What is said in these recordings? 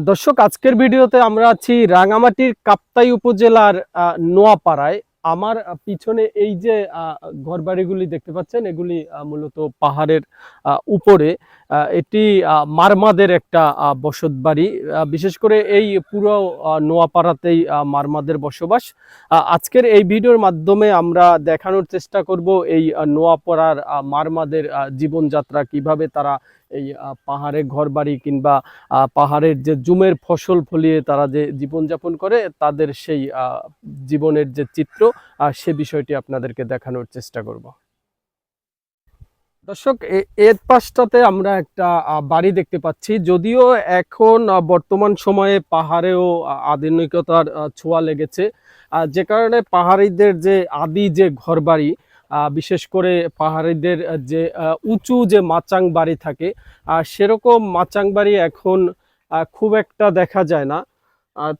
দর্শক, আজকের ভিডিওতে আমরা আছি রাঙামাটির কাপ্তাই উপজেলার নোয়াপাড়ায়। আমার পিছনে এই যে ঘরবাড়িগুলি দেখতে পাচ্ছেন, এগুলি মূলত পাহাড়ের উপরে। এটি মারমাদের একটা বসত বাড়ি বিশেষ করে এই পুরো নোয়াপাড়াতেই মারমাদের বসবাস। আজকের এই ভিডিওর মাধ্যমে আমরা দেখানোর চেষ্টা করব এই নোয়াপাড়ার মারমাদের জীবনযাত্রা, কীভাবে তারা এই পাহাড়ে ঘরবাড়ি কিংবা পাহাড়ের যে জুমের ফসল ফলিয়ে তারা যে জীবনযাপন করে, তাদের সেই জীবনের যে চিত্র সে বিষয়টি আপনাদেরকে দেখানোর চেষ্টা করব। দর্শক এর পাশটাতে আমরা একটা বাড়ি দেখতে পাচ্ছি। যদিও এখন বর্তমান সময়ে পাহাড়েও আধুনিকতার ছোঁয়া লেগেছে। যে কারণে পাহাড়িদের যে আদি যে ঘরবাড়ি বিশেষ করে পাহাড়িদের যে উঁচু যে মাচাং বাড়ি থাকে আর সেরকম মাচাং বাড়ি এখন খুব একটা দেখা যায় না।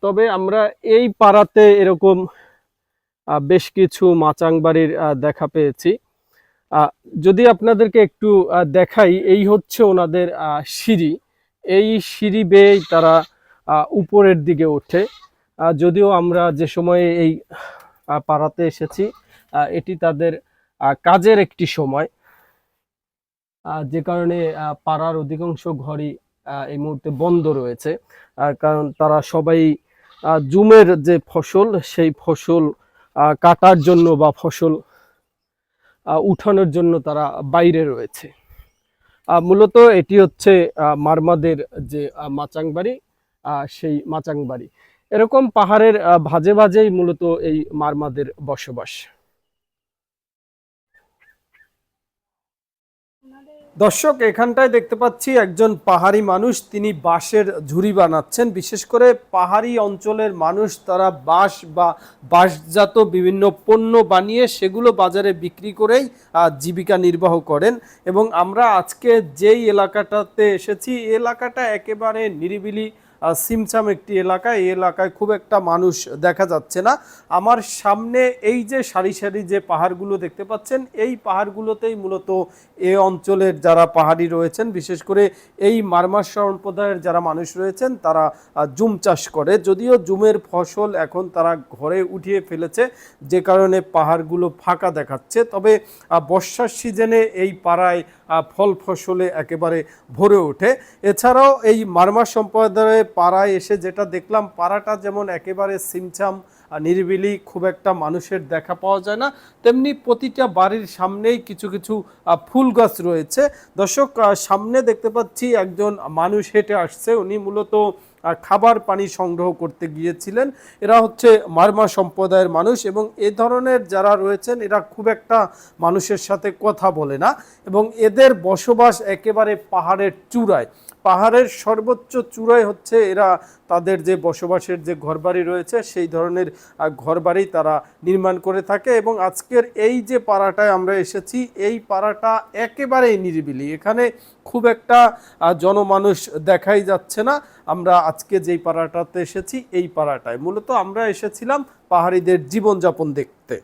তবে আমরা এই পাড়াতে এরকম বেশ কিছু মাচাং বাড়ির দেখা পেয়েছি। যদি আপনাদেরকে একটু দেখাই, এই হচ্ছে ওনাদের সিঁড়ি। এই সিঁড়ি বেয়েই তারা উপরের দিকে ওঠে। যদিও আমরা যে সময়ে এই পাড়াতে এসেছি এটি তাদের কাজের একটি সময়। যে কারণে পাড়ার অধিকাংশ ঘরই এই মুহূর্তে বন্ধ রয়েছে। কারণ তারা সবাই জুমের যে ফসল, সেই ফসল কাটার জন্য বা ফসল উঠানোর জন্য তারা বাইরে রয়েছে। মূলত এটি হচ্ছে মারমাদের যে মাচাং বাড়ি সেই মাচাং বাড়ি এরকম পাহাড়ের ভাজে ভাজেই মূলত এই মারমাদের বসবাস। দর্শক, এখানটায় দেখতে পাচ্ছি একজন পাহাড়ি মানুষ। তিনি বাঁশের ঝুড়ি বানাচ্ছেন। বিশেষ করে পাহাড়ি অঞ্চলের মানুষ তারা বাঁশ বা বাঁশজাত বিভিন্ন পণ্য বানিয়ে সেগুলো বাজারে বিক্রি করেই জীবিকা নির্বাহ করেন। এবং আমরা আজকে যেই এলাকাটাতে এসেছি, এলাকাটা একেবারে নিরিবিলি সিমসাম একটি এলাকা। এই এলাকায় খুব একটা মানুষ দেখা যাচ্ছে না। আমার সামনে এই যে সারি সারি যে পাহাড়গুলো দেখতে পাচ্ছেন, এই পাহাড়গুলোতেই মূলত এ অঞ্চলের যারা পাহাড়ি রয়েছেন, বিশেষ করে এই মারমাস সম্প্রদায়ের যারা মানুষ রয়েছেন, তারা জুম চাষ করে। যদিও জুমের ফসল এখন তারা ঘরে উঠিয়ে ফেলেছে, যে কারণে পাহাড়গুলো ফাঁকা দেখাচ্ছে। তবে বর্ষার সিজনে এই পাড়ায় ফল ফসলে একেবারে ভরে ওঠে। এছাড়াও এই মারমা সম্প্রদায়ের পাড়ায় এসে যেটা দেখলাম, পাড়াটা যেমন একেবারে সিমছাম নিরিবিলি, খুব একটা মানুষের দেখা পাওয়া যায় না, তেমনি প্রতিটা বাড়ির সামনেই কিছু কিছু ফুল গাছ রয়েছে। দর্শক সামনে দেখতে পাচ্ছি একজন মানুষ হেঁটে আসছে। উনি মূলত খাবার পানি সংগ্রহ করতে গিয়েছিলেন। এরা হচ্ছে মারমা সম্প্রদায়ের মানুষ এবং এ ধরনের যারা রয়েছেন, এরা খুব একটা মানুষের সাথে কথা বলে না এবং এদের বসবাস একেবারে পাহাড়ের চূড়ায়। পাহাড়ের সর্বোচ্চ চূড়ায় হচ্ছে এরা তাদের যে বসবাসের যে ঘরবাড়ি রয়েছে, সেই ধরনের ঘরবাড়ি তারা নির্মাণ করে থাকে এবং আজকের এই যে পাড়াটায় আমরা এসেছি, এই পাড়াটা একেবারেই নিরিবিলি। এখানে খুব একটা জনমানুষ দেখাই যাচ্ছে না। আমরা আজকে যেই পাড়াটাতে এসেছি এই পাড়াটায়। মূলত আমরা এসেছিলাম পাহাড়িদের জীবনযাপন দেখতে।